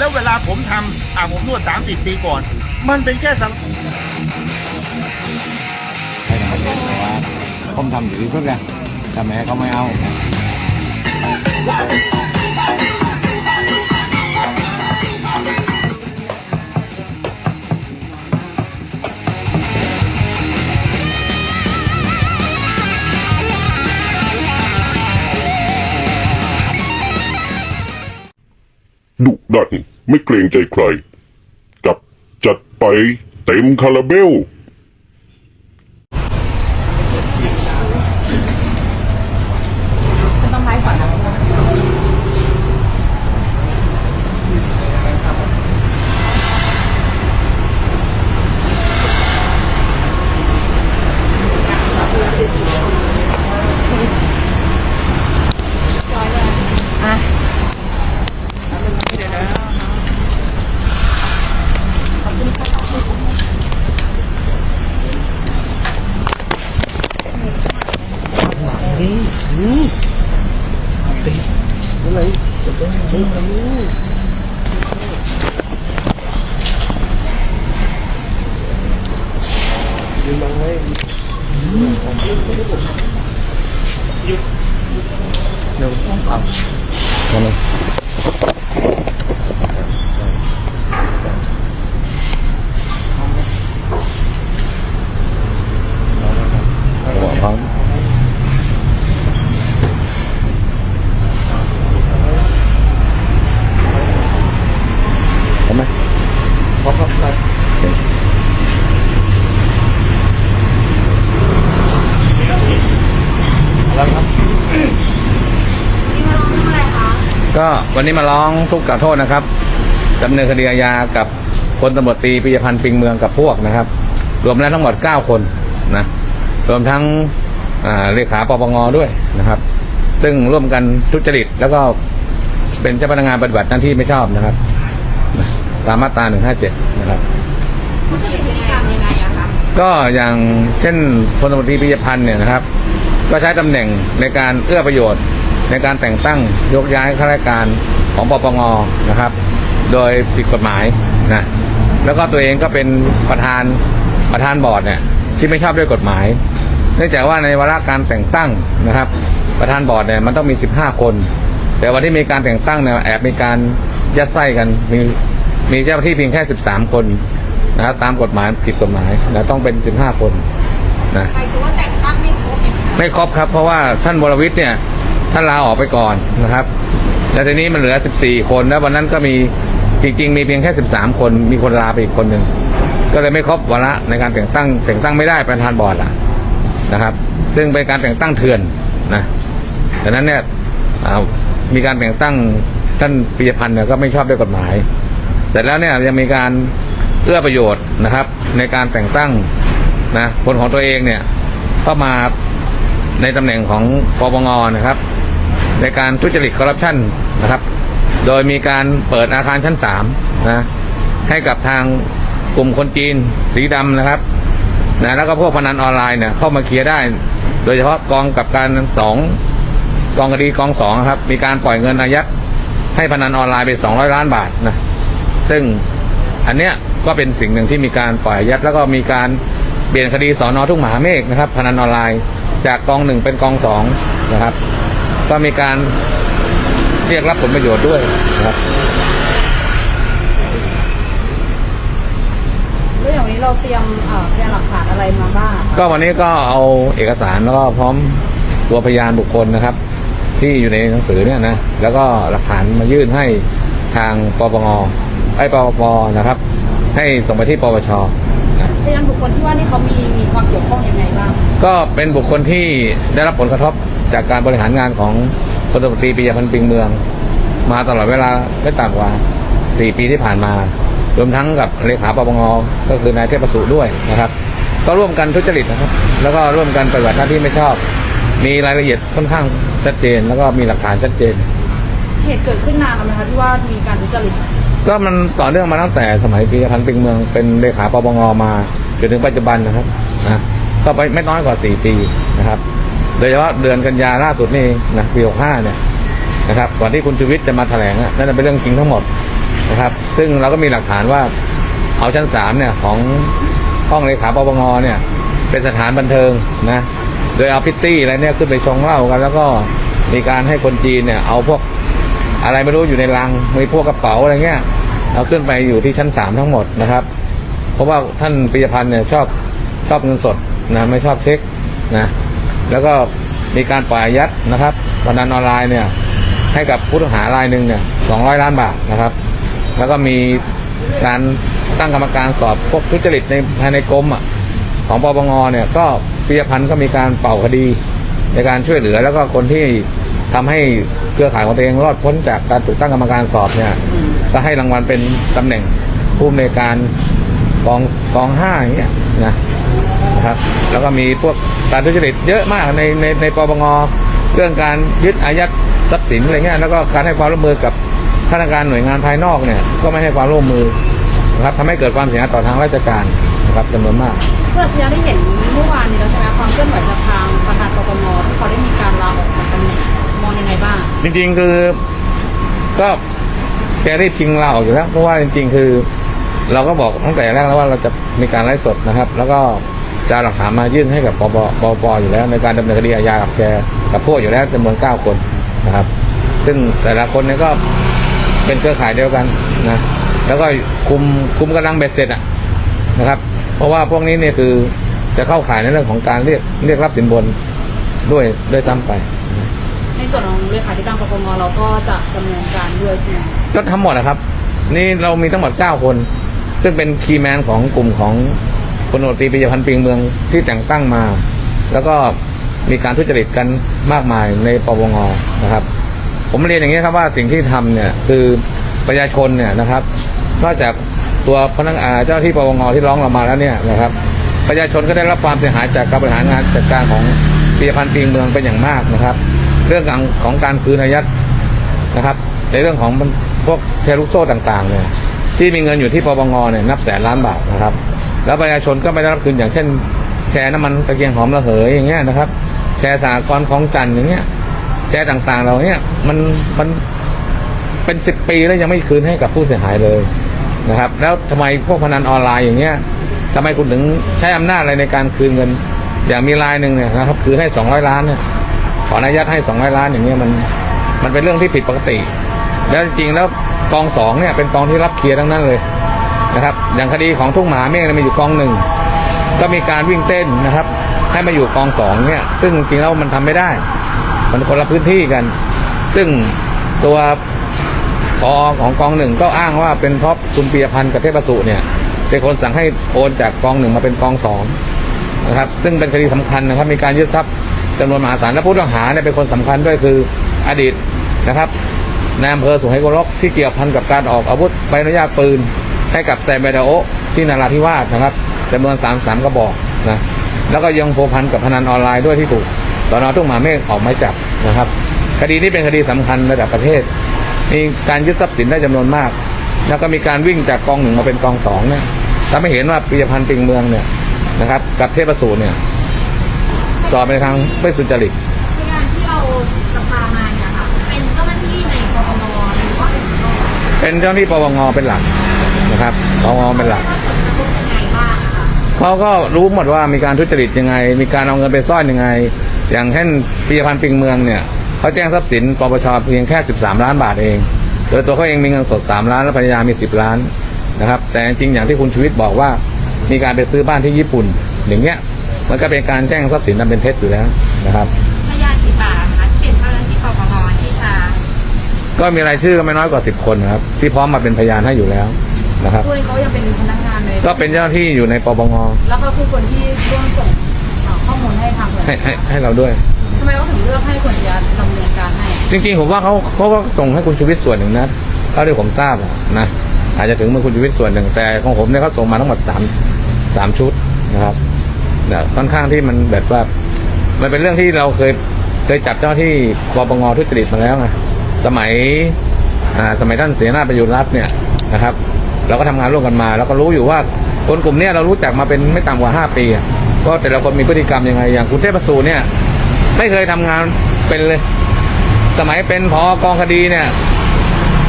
แล้วเวลาผมทำอ่าผมนวด 30 ปีก่อน มันเป็นแค่สังให้ทำเองแต่ว่าผมทำอยู่ที่สุดเลยแต่แม่เขาไม่เอา ไม่เกรงใจใคร กับจัดไปเต็มคาราเบล ก็วันนี้มาร้องทุกข์กล่าวโทษนะครับดำเนินคดีอาญากับพลตำรวจตรีปิยพันธ์ปิงเมืองกับพวกนะครับ รวมแล้วทั้งหมด 9 คนนะรวมทั้งเลขาปปงด้วยนะครับ ซึ่งร่วมกันทุจริตแล้วก็เป็นเจ้าพนักงานปฏิบัติหน้าที่ไม่ชอบนะครับ ตามมาตรา 157 นะครับมันจะเป็นพฤติกรรมยังไงอะคะก็อย่างเช่นพลตำรวจตรีปิยพันธ์เนี่ยนะครับ ก็ใช้ตำแหน่งในการเอื้อประโยชน์ ในการแต่งตั้งยกย้ายข้าราชการของปปงนะครับ โดยผิดกฎหมายนะแล้วก็ตัวเองก็เป็นประธานประธานบอร์ดเนี่ยที่ไม่ชอบด้วยกฎหมาย เนื่องจากว่าในวาระการแต่งตั้งนะครับ ประธานบอร์ดเนี่ยมันต้องมี 15 คน แต่วันที่มีการแต่งตั้งเนี่ยแอบมีการยัดไส้กันมีมีเจ้าหน้าที่เพียงแค่ 13 คนนะครับตามกฎหมายผิดกฎหมายนะต้องเป็น 15 คนนะใครคือว่าแต่งตั้งไม่ครบไม่ครบครับเพราะว่าท่านวรวิทย์เนี่ย ท่านลาออกไปก่อนนะครับ แล้วทีนี้มันเหลือ 14 คนแล้ววันนั้นก็มีจริง ๆ มีเพียงแค่ 13 คนมีคนลาไปอีกคนหนึ่งก็เลยไม่ครบวาระในการแต่งตั้ง แต่งตั้งไม่ได้ประธานบอร์ดอะนะครับ ซึ่งเป็นการแต่งตั้งเถื่อนนะดังนั้นเนี่ยมีการแต่งตั้งท่านปิยพันธ์เนี่ยก็ไม่ชอบด้วยกฎหมายเสร็จแล้วเนี่ยยังมีการเอื้อประโยชน์นะครับ ในการแต่งตั้งนะคนของตัวเองเนี่ยเข้ามาในตำแหน่งของปปงนะครับ ในการทุจริตคอร์รัปชันนะครับ โดยมีการเปิดอาคารชั้นสามนะให้กับทางกลุ่มคนจีนสีดำนะครับนะแล้วก็พวกพนันออนไลน์เนี่ยเข้ามาเคลียร์ได้ โดยเฉพาะกองกับการสองกองคดีกองสองครับ มีการปล่อยเงินอายัดให้พนันออนไลน์ไป 200 ล้านบาทนะซึ่งอันเนี้ยก็เป็นสิ่งหนึ่งที่มีการปล่อยอายัดแล้วก็มีการเปลี่ยนคดีสอนอทุ่งมหาเมฆนะครับ พนันออนไลน์จากกองหนึ่งเป็นกองสองนะครับ ก็มีการเรียกรับผลประโยชน์ด้วยนะครับแล้วอย่างนี้เราเตรียมเอ่อพยานหลักฐานอะไรมาบ้างอะคะก็วันนี้ก็เอาเอกสารแล้วก็พร้อมตัวพยานบุคคลนะครับ ที่อยู่ในหนังสือเนี่ยนะแล้วก็หลักฐานมายื่นให้ทางปปงไอ้ปปปนะครับ ให้ส่งไปที่ปปชนะพยานบุคคลที่ว่านี่เขามีมีความเกี่ยวข้องยังไงบ้าง ก็เป็นบุคคลที่ได้รับผลกระทบ จากการบริหารงานของพลตำรวจตรีปิยพันธ์ปิงเมือง มาตลอดเวลาไม่ต่ำกว่า 4 ปีที่ผ่านมารวมทั้งกับเลขาปปงก็คือนายเทพสุด้วยนะครับ ก็ร่วมกันทุจริตนะครับ แล้วก็ร่วมกันปฏิบัติหน้าที่ไม่ชอบ มีรายละเอียดค่อนข้างชัดเจน แล้วก็มีหลักฐานชัดเจน เหตุเกิดขึ้นนานแล้วไหมคะที่ว่ามีการทุจริตก็มันต่อเนื่องมาตั้งแต่สมัยปีพันธ์ปิงเมืองเป็นเลขาปปงมาจนถึงปัจจุบันนะครับนะก็ไปไม่น้อยกว่า 4 ปีนะครับ โดยเฉพาะเดือนกันยาล่าสุดนี่นะปี65เนี่ยนะครับก่อนที่คุณชูวิทย์จะมาแถลงอะนั่นเป็นเรื่องจริงทั้งหมดนะครับ ซึ่งเราก็มีหลักฐานว่าเอาชั้นสามเนี่ยของห้องเลขาปปงเนี่ย เป็นสถานบันเทิงนะโดยเอาพิตตี้อะไรเนี่ยขึ้นไปชงเหล้ากัน แล้วก็มีการให้คนจีนเนี่ย เอาพวกอะไรไม่รู้อยู่ในลังมีพวกกระเป๋าอะไรเงี้ยเอาขึ้นไปอยู่ที่ชั้นสามทั้งหมดนะครับ เพราะว่าท่านปิยพันธ์เนี่ยชอบชอบเงินสดนะไม่ชอบเช็คนะ แล้วก็มีการปล่อยอายัดนะครับพนันออนไลน์เนี่ยให้กับผู้ต้องหารายหนึ่งเนี่ยสองร้อยล้านบาทนะครับ แล้วก็มีการตั้งกรรมการสอบพวกทุจริตในภายในกรมอะของปปงเนี่ยก็ปิยพันธ์ก็มีการเป่าคดีในการช่วยเหลือ แล้วก็คนที่ทำให้เครือข่ายของตัวเองรอดพ้นจากการถูกตั้งกรรมการสอบเนี่ยก็ให้รางวัลเป็นตำแหน่งผู้อำนวยการกองกองห้าอย่างเงี้ยนะ นะครับ แล้วก็มีพวกการทุจริตเยอะมากในในในปปงเรื่องการยึดอายัดทรัพย์สินอะไรเงี้ยแล้วก็การให้ความร่วมมือกับพนักงานหน่วยงานภายนอกเนี่ยก็ไม่ให้ความร่วมมือนะครับทำให้เกิดความเสียหายต่อทางราชการนะครับจำนวนมากเพื่อเชียร์ได้เห็นเมื่อวานนี้แล้วใช่ไหมความเคลื่อนไหวจากทางประธานปปงที่เขาได้มีการลาออกจากตำแหน่งมองยังไงบ้าง จริงๆคือก็แกรีบชิงเราออกอยู่แล้วเพราะว่าจริง ๆ คือ เราก็บอกตั้งแต่แรกแล้วว่าเราจะมีการไลฟ์สดนะครับ แล้วก็ จะเอาหลักฐานมายื่นให้กับปปปปอยู่แล้ว ในการดำเนินคดีอาญากับแกกับพวกอยู่แล้วจำนวนเก้าคนนะครับ ซึ่งแต่ละคนเนี่ยก็เป็นเครือข่ายเดียวกันนะแล้วก็คุมคุมกำลังเบ็ดเสร็จอะนะครับ เพราะว่าพวกนี้เนี่ยคือจะเข้าข่ายในเรื่องของการเรียกเรียกรับสินบนด้วยด้วยซ้ำไป ในส่วนของเลขาธิการปปงเราก็จะดำเนินการด้วยใช่ไหมก็ทั้งหมดนะครับ นี่เรามีทั้งหมด 9 คน ซึ่งเป็นคีย์แมนของกลุ่มของ พลโนตรีปิยพันธ์ปิงเมืองที่แต่งตั้งมา แล้วก็มีการทุจริตกันมากมายในปวงนะครับ ผมเรียนอย่างนี้ครับว่าสิ่งที่ทำเนี่ยคือประชาชนเนี่ยนะครับนอกจากตัวพนักงานเจ้าที่ปวงที่ร้องเรามาแล้วเนี่ยนะครับ ประชาชนก็ได้รับความเสียหายจากการบริหารงานจัดการของปิยพันธ์ปิงเมืองเป็นอย่างมากนะครับ เรื่องของของการคืนอายัดนะครับ ในเรื่องของพวกแชร์ลูกโซ่ต่างๆเนี่ยที่มีเงินอยู่ที่ปปงเนี่ยนับแสนล้านบาทนะครับ แล้วประชาชนก็ไม่ได้รับคืนอย่างเช่น แชร์น้ำมันตะเกียงหอมระเหยอย่างเงี้ยนะครับ แชร์สากรของจันอย่างเงี้ยแชร์ต่างๆเราเนี้ยมันมันเป็นสิบปีแล้วยังไม่คืนให้กับผู้เสียหายเลยนะครับ แล้วทำไมพวกพนันออนไลน์อย่างเงี้ยทำไมคุณถึงใช้อำนาจอะไรในการคืนเงิน อย่างมีรายหนึ่งเนี่ยนะครับ คืนให้สองร้อยล้านเนี่ยขออนุญาตให้สองร้อยล้านอย่างเงี้ยมันมันเป็นเรื่องที่ผิดปกติ แล้วจริงๆแล้วกองสองเนี่ยเป็นกองที่รับเคลียร์ทั้งนั้นเลย นะครับ อย่างคดีของทุ่งหมาเมฆเนี่ยมีอยู่กองหนึ่งก็มีการวิ่งเต้นนะครับ ให้มาอยู่กองสองเนี่ย ซึ่งจริงๆแล้วมันทำไม่ได้ มันคนละพื้นที่กัน ซึ่งตัวพอของกองหนึ่งก็อ้างว่าเป็นเพราะคุณปียพันธ์กับเทพสุเนี่ยเป็นคนสั่งให้โอนจากกองหนึ่งมาเป็นกองสองนะครับ ซึ่งเป็นคดีสำคัญนะครับ มีการยึดทรัพย์จำนวนมหาศาลและผู้ต้องหาเนี่ยเป็นคนสำคัญด้วยคืออดีตนะครับนายอำเภอสุไหงโกลกที่เกี่ยวพันกับการออกอาวุธใบอนุญาตปืน ให้กับแซมเบดาโอที่นาราธิวาสนะครับจำนวนสามสามกระบอกนะแล้วก็ยังพัวพันกับพนันออนไลน์ด้วยที่ถูกตอนนทุ่งหมาเมฆออกหมายจับนะครับ คดีนี้เป็นคดีสำคัญระดับประเทศ มีการยึดทรัพย์สินได้จำนวนมาก แล้วก็มีการวิ่งจากกองหนึ่งมาเป็นกองสองเนี่ยถ้าไม่เห็นว่าปิยพันธ์ปิงเมืองเนี่ยนะครับ กับเทพสูรเนี่ย สอบในทางไม่สุจริตพยานที่เราจะพามาเนี่ยค่ะเป็นเจ้าหน้าที่ในปปงหรือว่าเป็นตำรวจเป็นเจ้าหน้าที่ปวงเป็นหลัก นะครับปวงเป็นหลักว่าผลกระทบยังไงบ้างอะคะเขาก็รู้หมดว่ามีการทุจริตยังไง มีการเอาเงินไปซ่อนยังไง อย่างเช่นปิยพันธ์ปิงเมืองเนี่ยเขาแจ้งทรัพย์สินปปชเพียงแค่ 13 ล้านบาทเอง โดยตัวเขาเองมีเงินสด 3 ล้านและภรรยามี 10 ล้านนะครับ แต่จริงๆอย่างที่คุณชีวิตบอกว่า มีการไปซื้อบ้านที่ญี่ปุ่น อย่างเงี้ยมันก็เป็นการแจ้งทรัพย์สินอันเป็นเท็จอยู่แล้วนะครับพยานกี่ปากคะที่เป็นเจ้าหน้าที่ปปงที่จะก็มีรายชื่อก็ไม่น้อยกว่า 10 คนนะครับที่พร้อมมาเป็นพยานให้อยู่แล้ว นะครับผู้นี้เขายังเป็นพนักงานเลยก็เป็นเจ้าหน้าที่อยู่ในปปงแล้วก็คือคนที่ร่วมส่งเอ่อข้อมูลให้ทางหน่วยให้ให้ให้เราด้วยทำไมเขาถึงเลือกให้คนยาดำเนินการให้จริงๆผมว่าเขาเขาก็ส่งให้คุณชูวิทย์ส่วนหนึ่งนะเท่าที่ผมทราบอะนะอาจจะถึงมือคุณชูวิทย์ส่วนหนึ่งแต่ของผมเนี่ยเขาส่งมาทั้งหมดสามสามชุดนะครับเนี่ยค่อนข้างที่มันแบบว่ามันเป็นเรื่องที่เราเคยเคยจับเจ้าที่ปปงทุจริตมาแล้วไงสมัยอ่าสมัยท่านเสียหน้าประยุทธ์รัฐเนี่ยนะครับ เราก็ทำงานร่วมกันมาเราก็รู้อยู่ว่าคนกลุ่มนี้เรารู้จักมาเป็นไม่ต่ำกว่า 5 ปีก็แต่ละคนมีพฤติกรรมยังไงอย่างคุณเทพประสูเนี่ย ไม่เคยทำงานเป็นเลย สมัยเป็นพอกองคดีเนี่ย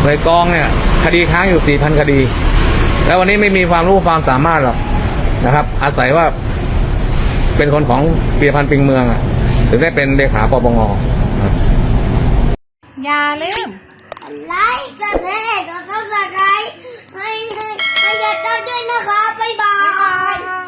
หนยกองเนี่ย คดีค้างอยู่สี่พันคดี แล้ววันนี้ไม่มีความรู้ความสามารถหรอกนะครับ อาศัยว่าเป็นคนของเปียพันปิงเมืองถึงได้เป็นเลขาปปงอย่าลืมไลค์กดแชร์กดซับสไครต์ ให้ให้ให้ยัดไจ้ด้วยนะคะบ๊ายบาย